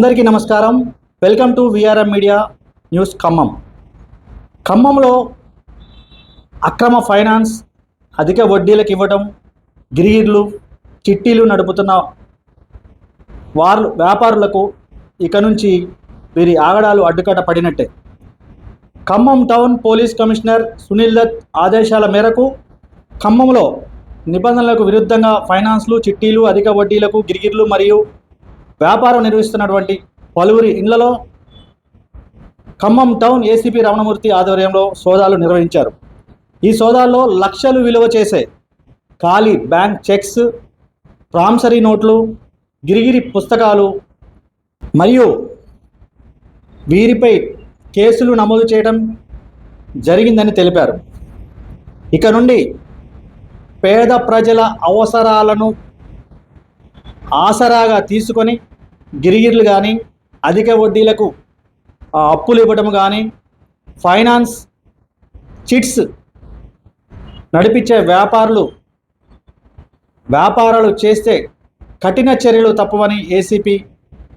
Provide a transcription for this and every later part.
అందరికీ నమస్కారం. Welcome to VRM media news Khammam. ఖమ్మంలో అక్రమ ఫైనాన్స్ అధిక వడ్డీలకు ఇవ్వడం గిరిగిర్లు చిట్టీలు నడుపుతున్న వారు వ్యాపారులకు ఇక నుంచి వీరి ఆగడాలు అడ్డుకట్ట పడినట్టే. Khammam town police commissioner Sunil Dutt ఆదేశాల మేరకు ఖమ్మంలో నిబంధనలకు విరుద్ధంగా ఫైనాన్స్లు చిట్టీలు అధిక వడ్డీలకు గిరిగిర్లు మరియు వ్యాపారం నిర్వహిస్తున్నటువంటి పలువురి ఇండ్లలో ఖమ్మం టౌన్ ఏసీపీ రమణమూర్తి ఆధ్వర్యంలో సోదాలు నిర్వహించారు. ఈ సోదాల్లో లక్షలు విలువ చేసే ఖాళీ బ్యాంక్ చెక్స్ ప్రాంసరీ నోట్లు గిరిగిరి పుస్తకాలు మరియు వీరిపై కేసులు నమోదు చేయడం జరిగిందని తెలిపారు. ఇక నుండి పేద ప్రజల అవసరాలను ఆసరాగా తీసుకొని గిరిగిర్లు కానీ అధిక వడ్డీలకు అప్పులు ఇవ్వడం కానీ ఫైనాన్స్ చిట్స్ నడిపించే వ్యాపారులు వ్యాపారాలు చేస్తే కఠిన చర్యలు తప్పవని ఏసీపీ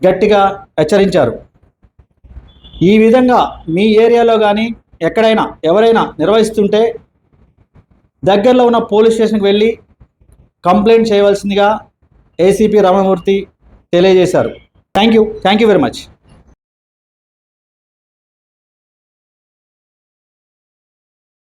గట్టిగా హెచ్చరించారు. ఈ విధంగా మీ ఏరియాలో కానీ ఎక్కడైనా ఎవరైనా నిర్వహిస్తుంటే దగ్గరలో ఉన్న పోలీస్ స్టేషన్కి వెళ్ళి కంప్లైంట్ చేయవలసిందిగా ఏసీపీ రమణమూర్తి తెలియజేశారు. Thank you thank you very much